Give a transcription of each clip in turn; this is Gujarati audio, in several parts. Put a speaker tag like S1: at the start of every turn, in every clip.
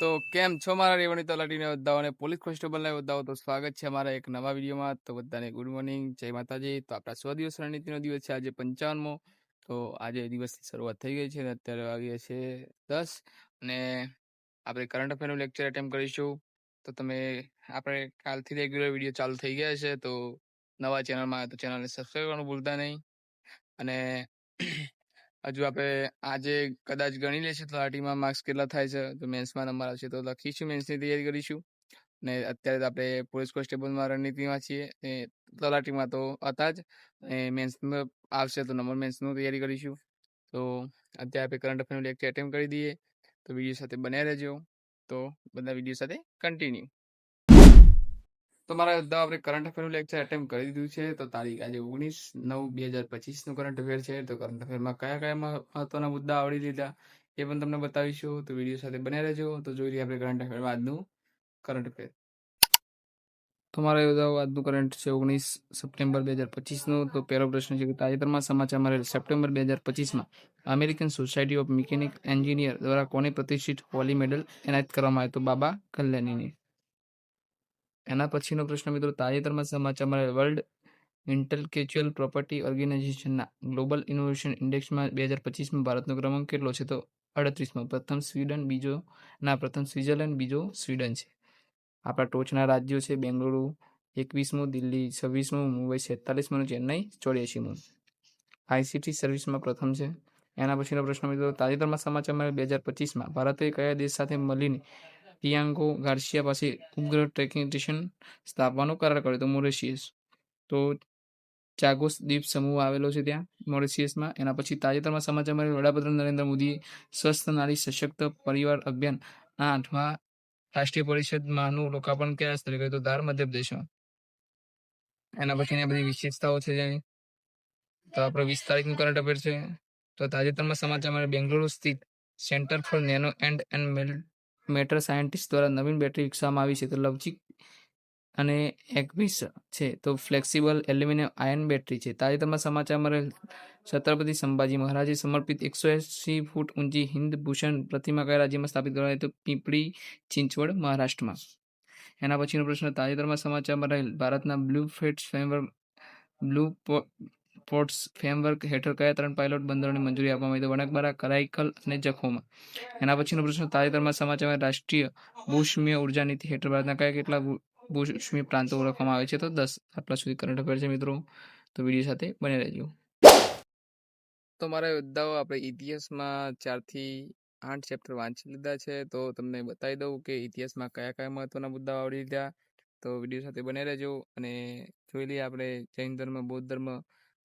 S1: તો કેમ છો મારા રેવણી તલાટીને બધાઓ અને પોલીસ કોન્સ્ટેબલના બધાઓ તો સ્વાગત છે અમારા એક નવા વિડીયોમાં. તો બધાને ગુડ મોર્નિંગ જય માતાજી. તો આપણા સો દિવસ રણનીતિનો દિવસ છે આજે પંચાવનમો. તો આજે દિવસની શરૂઆત થઈ ગઈ છે અને અત્યારે વાગ્યા છે દસ. અને આપણે કરંટ અફેરનું લેક્ચર એટેમ્પ કરીશું. તો તમે, આપણે કાલથી રેગ્યુલર વીડિયો ચાલુ થઈ ગયા છે. તો નવા ચેનલમાં આવે તો ચેનલને સબસ્ક્રાઈબ કરવાનું ભૂલતા નહીં. અને હજુ આપણે આજે કદાચ ગણી લેશે તલાટીમાં માર્ક્સ કેટલા થાય છે, તો મેન્સમાં નંબર આવશે, તો લખીશું મેન્સની તૈયારી કરીશું. ને અત્યારે તો આપણે પોલીસ કોન્સ્ટેબલમાં રણનીતિમાં છીએ એ તલાટીમાં તો હતા જ અને મેન્સ આવશે તો નંબર મેન્સનું તૈયારી કરીશું. તો અત્યારે આપણે કરંટ અફેરનું લેક્ચર એટેમ્પ કરી દઈએ, તો વીડિયો સાથે બન્યા રહેજો. તો બધા વીડિયો સાથે કન્ટિન્યુ તો મારા આપણે કરંટ અફેરનું લેક્ચર એટેમ્પ કરી દીધું છે. તો તારીખ આજે ઓગણીસ નવ બે હજાર પચીસનું કરંટ અફેર છે. તો કરંટ અફેરમાં કયા કયા મહત્વના મુદ્દા આવડી લીધા એ પણ તમને બતાવીશું. તો વીડિયો સાથે બન્યા રહેજો. તો જોઈ લઈએ આપણે કરંટ અફેરમાં આજનું કરંટ અફેર તો મારે આજનું કરંટ છે ઓગણીસ સપ્ટેમ્બર બે હજાર પચીસનું તો પહેલો પ્રશ્ન છે કે તાજેતરમાં સમાચાર મળેલ સપ્ટેમ્બર બે હજાર પચીસમાં American society of mechanic engineer દ્વારા કોને પ્રતિષ્ઠિત હોલી મેડલ એનાયત કરવામાં આવ્યો તો બાબા કલ્યાણીની. એના પછીનો પ્રશ્ન મિત્રો, તાજેતરમાં સમાચાર મળેલ વર્લ્ડ ઇન્ટેલેક્ચ્યુઅલ પ્રોપર્ટી ઓર્ગેનાઇઝેશનના ગ્લોબલ ઇનોવેશન ઇન્ડેક્સમાં બે હજાર પચીસમાં ભારતનો ક્રમાંક કેટલો છે? તો અડત્રીસમાં. પ્રથમ સ્વીડન, બીજો ના, પ્રથમ સ્વિટ્ઝરલેન્ડ, બીજો સ્વીડન છે. આપણા ટોચના રાજ્યો છે બેંગલુરુ, એકવીસમું, દિલ્હી, છવ્વીસમું, મુંબઈ, છેતાલીસમું ચેન્નઈ, ચોર્યાસીમું. આઈસીટી સર્વિસમાં પ્રથમ છે. એના પછીનો પ્રશ્ન મિત્રો, તાજેતરમાં સમાચારમાં બે હજાર પચીસમાં. ભારતે કયા દેશ સાથે મળીને પિયાંગો ગાર્સિયા પાસે ઉપગ્રહ ટ્રેકિંગ સ્ટેશન સ્થાપવાનો કરાર કર્યો હતો મોરેશિયસ. તો ચાગોસ દ્વીપ સમૂહ આવેલો છે ત્યાં મોરેશિયસમાં. એના પછી તાજેતરમાં સમાચાર મળ્યા વડાપ્રધાન નરેન્દ્ર મોદીએ સ્વસ્થ નારી સશક્ત પરિવાર અભિયાન આ આઠમા રાષ્ટ્રીય પરિષદમાંનું લોકાર્પણ કયા સ્થળે કર્યું તો ધાર મધ્યપ્રદેશમાં. એના પછીની બધી વિશેષતાઓ છે જેની તો આપણે વીસ તારીખનું કરંટ અફેર છે. તો તાજેતરમાં સમાચાર મળે બેંગ્લુરુ સ્થિત centre for nano and and matter scientist દ્વારા નવીન બેટરી વિકસાવવામાં આવી છે. તો લવચીક અને એકવીસ છે. તો ફ્લેક્સિબલ એલ્યુમિનિયમ આયન બેટરી છે. તાજેતરમાં સમાચાર રહેલ છત્રપતિ સંભાજી મહારાજે સમર્પિત એકસો એંસી ફૂટ ઊંચી હિન્દ ભૂષણ પ્રતિમા કયા રાજ્યમાં સ્થાપિત કરાઈ તો પીપળી, ચિંચવડ, મહારાષ્ટ્રમાં. એના પછીનો પ્રશ્ન, તાજેતરમાં સમાચારમાં રહેલ ભારતના બ્લુ ફેટ્સ ફ્રેમવર્ક બ્લુ પોર્ટ્સ ફ્રેમવર્ક હેઠળ કયા ત્રણ પાયલોટ બંદરોને મંજૂરી આપવામાં આવી તો વણકબારા, કરાઈકલ અને જખોમાં. એના પછીનો પ્રશ્ન, તાજેતરમાં સમાચારમાં રાષ્ટ્રીય ભૂષ્મીય ઊર્જા નીતિ હેઠળ ભારતના કયા કેટલા ભૂષ્મીય પ્રાંતો ઓળખવામાં આવે છે? તો દસ આટલા સુધી કરંટ અફેર છે મિત્રો. તો વીડિયો સાથે બને રહેજો. તો મારા યોદ્ધાઓ આપણે ઇતિહાસમાં ચારથી આઠ ચેપ્ટર વાંચી લીધા છે. તો તમને બતાવી દઉં કે ઇતિહાસમાં કયા કયા મહત્વના મુદ્દાઓ આવડી લીધા. તો વીડિયો સાથે બને રહેજો અને જોઈ લઈએ આપણે જૈન ધર્મ, બૌદ્ધ ધર્મ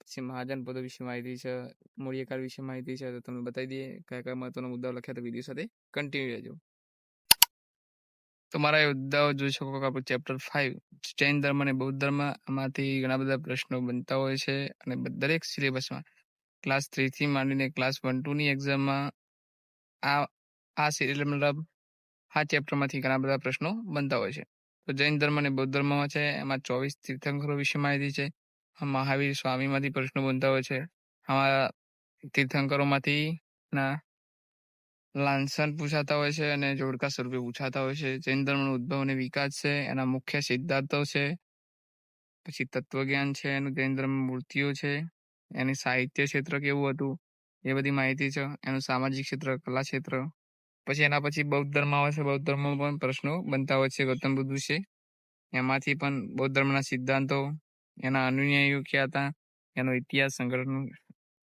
S1: પછી મહાજન પદો વિશે માહિતી છે મૂળિયકાર વિશે માહિતી છે, તો તમને બતાવી દઈએ કયા કયા મહત્વના મુદ્દાઓ લખ્યા તો વીડિયો સાથે. કન્ટિન્યુ રહેજો. તો મારા મુદ્દાઓ જોઈ શકો કે આપણું ચેપ્ટર ફાઇવ જૈન ધર્મ અને બૌદ્ધ ધર્મ આમાંથી ઘણા બધા પ્રશ્નો બનતા હોય છે અને દરેક સિલેબસમાં ક્લાસ થ્રીથી માંડીને ક્લાસ વન ટુની એક્ઝામમાં આ આ સિરિયલ મતલબ આ ચેપ્ટરમાંથી ઘણા બધા પ્રશ્નો બનતા હોય છે. તો જૈન ધર્મ અને બૌદ્ધ ધર્મમાં છે, એમાં ચોવીસ તીર્થંકરો વિશે માહિતી છે મહાવીર સ્વામીમાંથી પ્રશ્નો બનતા હોય છે. આમાં તીર્થંકરોમાંથી ના લાંછન પૂછાતા હોય છે અને જોડકા સ્વરૂપે પૂછાતા હોય છે. જૈન ધર્મનો ઉદ્ભવ અને વિકાસ છે, એના મુખ્ય સિદ્ધાંતો છે, પછી તત્વજ્ઞાન છે, એનું જૈન ધર્મ મૂર્તિઓ છે, એની સાહિત્ય ક્ષેત્ર કેવું હતું, એ બધી માહિતી છે, એનું સામાજિક ક્ષેત્ર, કલા ક્ષેત્ર, પછી એના પછી બૌદ્ધ ધર્મ આવે છે. બૌદ્ધ ધર્મમાં પણ પ્રશ્નો બનતા હોય છે ગૌતમ બુદ્ધ વિશે. એમાંથી પણ બૌદ્ધ ધર્મના સિદ્ધાંતો એના અનુયાયીઓ ક્યાં હતા? એનો ઇતિહાસ, સંગઠન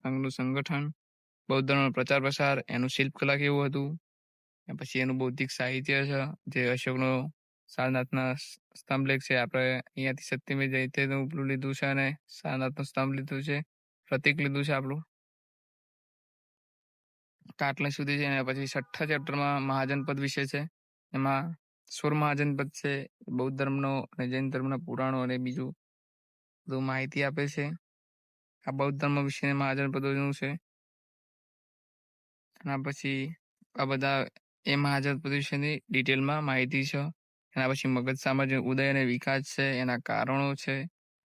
S1: સંઘનું સંગઠન બૌદ્ધ ધર્મનો પ્રચાર પ્રસાર, એનું શિલ્પકલા કેવું હતું? પછી એનું બૌદ્ધિક સાહિત્ય છે, જે અશોકનો સારનાથના સ્તંભ લેખ છે. આપણે અહીંયાથી સત્યમેવ જયતેનું ઉપલું લીધું છે અને સારનાથનું સ્તંભ લીધું છે. પ્રતિક લીધું છે આપણું. કાટલે સુધી છે અને પછી છઠ્ઠા ચેપ્ટરમાં મહાજનપદ વિશે છે. એમાં સુર મહાજનપદ છે, બૌદ્ધ ધર્મનો અને જૈન ધર્મના પુરાણો અને બીજું બધું માહિતી આપે છે. આ બૌદ્ધ ધર્મ વિશે મહાજનપદોનું છે. એના પછી આ બધા એ મહાજનપદ વિશેની ડિટેલમાં માહિતી છે. એના પછી મગધ સામ્રાજ્ય ઉદય અને વિકાસ છે, એના કારણો છે.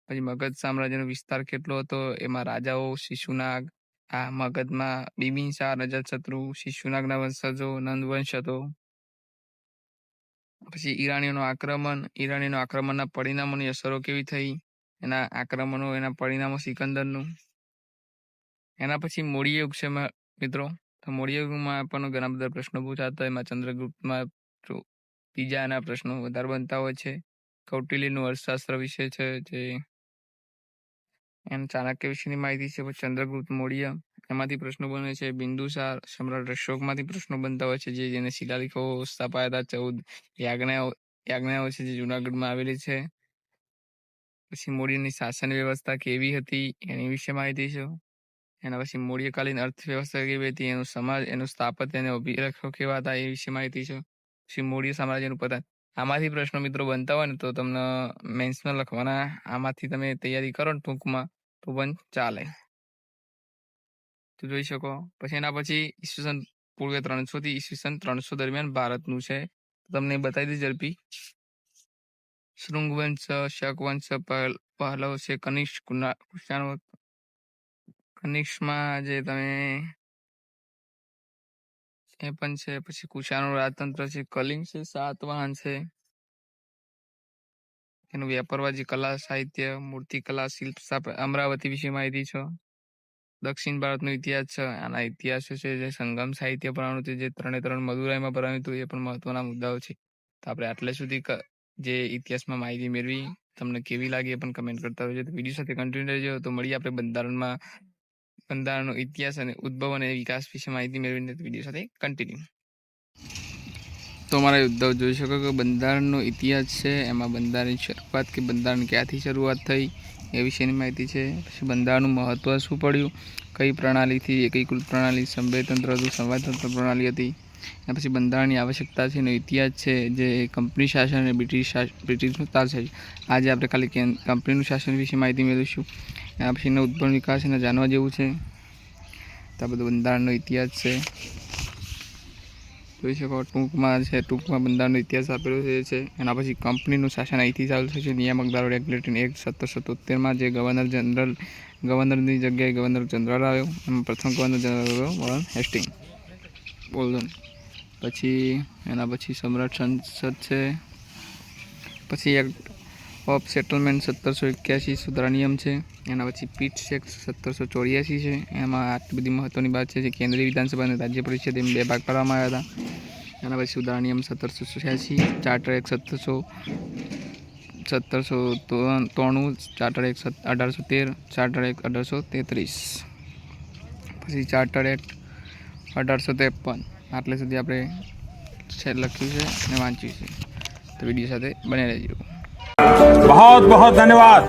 S1: પછી મગધ સામ્રાજ્યનો વિસ્તાર કેટલો હતો, એમાં રાજાઓ, શિશુનાગ, આ મગધમાં બિંબિસાર રજતશત્રુ, શિશુનાગના વંશજો, નંદવંશ હતો. પછી ઈરાનીઓનું આક્રમણ ઈરાનીનું આક્રમણના પરિણામોની અસરો કેવી થઈ? એના આક્રમણો, એના પરિણામો, સિકંદરનું. એના પછી મોડી છે મિત્રો. તો મોડી યુગમાં ઘણા બધા પ્રશ્નો પૂછાતા એમાં ચંદ્રગુપ્તમાં બીજાના પ્રશ્નો વધારે બનતા હોય છે. કૌટિલ્યનું અર્થશાસ્ત્ર વિશે છે જે એમ ચાણક્ય વિશેની માહિતી છે. ચંદ્રગુપ્ત મૌર્ય એમાંથી પ્રશ્નો બને છે. બિંદુસાર સમ્રાટ અશોકમાંથી પ્રશ્નો બનતા હોય છે, જે જેને શિલાલેખો સ્થાપાયા હતા ચૌદ યાજ્ઞાઓ યાજ્ઞાઓ છે જે જુનાગઢમાં આવેલી છે. પછી મૌર્યની શાસન વ્યવસ્થા કેવી હતી, એની વિશે માહિતી છે? એના પછી મૌર્યકાલીન અર્થવ્યવસ્થા કેવી હતી, એનું સમાજ, એનું સ્થાપત્ય અને અભિરક્ષો કેવા હતા, એ વિશે માહિતી છે? પછી મૌર્ય સામ્રાજ્યનું પતન. આમાંથી પ્રશ્નો મિત્રો બનતા હોય ને, તો તમને મેન્સમાં લખવાના, આમાંથી તમે તૈયારી કરો ને ટૂંકમાં, તો પણ ચાલે. તો જોઈ શકો. પછી એના પછી ઈસવીસન, પૂર્વે ત્રણસો થી ઈસવીસન ત્રણસો દરમિયાન ભારતનું છે. તમને બતાવી દે ઝડપી. શૃંગવંશ, શકવંશ પહલ પહલવ છે. કનિષ્ક કુના કુશાનો કનિષ્કમાં જે તમે એ પણ છે. પછી કુશાનું રાજતંત્ર છે. કલિંગ છે. સાતવાહન છે. એનું વેપારવાજી કલા, સાહિત્ય મૂર્તિકલા શિલ્પ અમરાવતી વિશે માહિતી છે. દક્ષિણ ભારતનો ઇતિહાસ છે. આના ઇતિહાસો છે જે સંગમ સાહિત્ય ભણવાનું છે. જે ત્રણે ત્રણ મદુરાઈમાં ભણાવ્યું હતું. એ પણ મહત્વના મુદ્દાઓ છે. તો આપણે આટલે સુધી જે ઇતિહાસમાં માહિતી મેળવી, તમને કેવી લાગી એ પણ કમેન્ટ કરતા રહેજો. તો વીડિયો સાથે કન્ટિન્યુ રહેજો. તો મળીએ આપણે બંધારણમાં, બંધારણનો ઇતિહાસ અને ઉદ્ભવ અને વિકાસ વિશે માહિતી મેળવીને વીડિયો સાથે કન્ટિન્યુ તો અમારા ઉદ્ધવ જોઈ શકો કે બંધારણનો ઇતિહાસ છે, એમાં બંધારણની શરૂઆત કે બંધારણ ક્યાંથી શરૂઆત થઈ એ વિશેની માહિતી છે. પછી બંધારણનું મહત્ત્વ શું પડ્યું? કઈ પ્રણાલીથી એકીકૃત પ્રણાલી, સંવેદતંત્ર હતું, સંવાદતંત્ર પ્રણાલી હતી? એના પછી બંધારણની આવશ્યકતા છે એનો ઇતિહાસ છે, જે કંપની શાસન અને બ્રિટિશ બ્રિટિશનું તાર છે. આજે આપણે ખાલી કંપનીનું શાસન વિશે માહિતી મેળવીશું. એના પછી એનો ઉદ્ભવ વિકાસ એને જાણવા જેવું છે. તો આ બધું બંધારણનો ઇતિહાસ છે. જોઈ શકો ટૂંકમાં છે, ટૂંકમાં બંધારણનો ઇતિહાસ આપેલો છે છે. એના પછી કંપનીનું શાસન અહીંથી ચાલુ થશે નિયામક ધારો રેગ્યુલેટિંગ એક્ટ સત્તરસો તોતેરમાં જે ગવર્નર જનરલ, ગવર્નરની જગ્યાએ ગવર્નર જનરલ આવ્યો. એમાં પ્રથમ ગવર્નર જનરલ આવ્યો વોરન હેસ્ટિંગ. બોલ્ડન પછી એના પછી સમ્રાટ સંસદ છે. પછી એક્ટ ઓફ સેટલમેન્ટ સત્તરસો એક્યાસી સુધારા નિયમ છે. એના પછી પીટ સેક્સ સત્તરસો ચોર્યાસી છે. એમાં આટલી બધી મહત્ત્વની વાત છે જે કેન્દ્રીય વિધાનસભા અને રાજ્ય પરિષદ એમ બે ભાગ કરવામાં આવ્યા હતા. એના પછી સુધારા નિયમ સત્તરસો છ્યાસી, ચાર્ટર એક સત્તરસો સત્તરસો ત્રણું ચાર્ટર એક અઢારસો તેર, ચાર્ટર એક અઢારસો તેત્રીસ. પછી ચાર્ટર એક્ટ અઢારસો ત્રેપન. આટલે સુધી આપણે છે લખ્યું છે અને વાંચ્યું છે. તો વીડિયો સાથે બને રહેજો.
S2: બહુ બહુ ધન્યવાદ